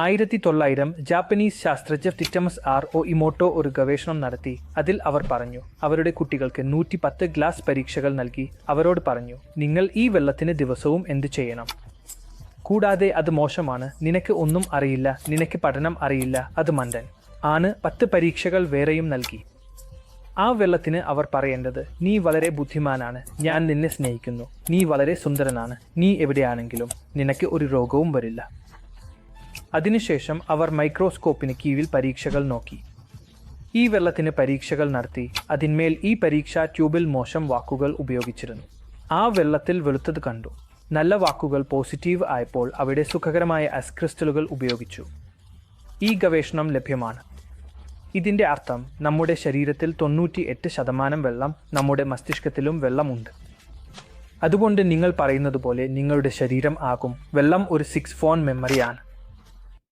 ആയിരത്തി തൊള്ളായിരം ജാപ്പനീസ് ശാസ്ത്രജ്ഞ ടിറ്റമസ് ആർ ഒ ഇമോട്ടോ ഒരു ഗവേഷണം നടത്തി. അതിൽ അവർ പറഞ്ഞു അവരുടെ കുട്ടികൾക്ക് നൂറ്റി പത്ത് ഗ്ലാസ് പരീക്ഷകൾ നൽകി. അവരോട് പറഞ്ഞു നിങ്ങൾ ഈ വെള്ളത്തിന് ദിവസവും എന്ത് ചെയ്യണം? കൂടാതെ അത് മോശമാണ്. നിനക്ക് ഒന്നും അറിയില്ല. നിനക്ക് പഠനം അറിയില്ല. അത് മന്ദൻ ആണ് പത്ത് പരീക്ഷകൾ വേറെയും നൽകി. ആ വെള്ളത്തിന് അവർ പറയേണ്ടത് നീ വളരെ ബുദ്ധിമാനാണ്. ഞാൻ നിന്നെ സ്നേഹിക്കുന്നു. നീ വളരെ സുന്ദരനാണ്. നീ എവിടെയാണെങ്കിലും നിനക്ക് ഒരു രോഗവും വരില്ല. അതിനുശേഷം അവർ മൈക്രോസ്കോപ്പിന് കീഴിൽ പരീക്ഷകൾ നോക്കി. ഈ വെള്ളത്തിന് പരീക്ഷകൾ നടത്തി അതിന്മേൽ ഈ പരീക്ഷാ ട്യൂബിൽ മോശം വാക്കുകൾ ഉപയോഗിച്ചിരുന്നു. ആ വെള്ളത്തിൽ വെളുത്തത് കണ്ടു. നല്ല വാക്കുകൾ പോസിറ്റീവ് ആയപ്പോൾ അവിടെ സുഖകരമായ അസ്ക്രിസ്റ്റലുകൾ ഉപയോഗിച്ചു. ഈ ഗവേഷണം ലഭ്യമാണ്. ഇതിന്റെ അർത്ഥം നമ്മുടെ ശരീരത്തിൽ തൊണ്ണൂറ്റി എട്ട് ശതമാനം വെള്ളം നമ്മുടെ മസ്തിഷ്കത്തിലും വെള്ളമുണ്ട്. അതുകൊണ്ട് നിങ്ങൾ പറയുന്നത് പോലെ നിങ്ങളുടെ ശരീരം ആകും. വെള്ളം ഒരു സിക്സ് ഫോൺ മെമ്മറിയാണ്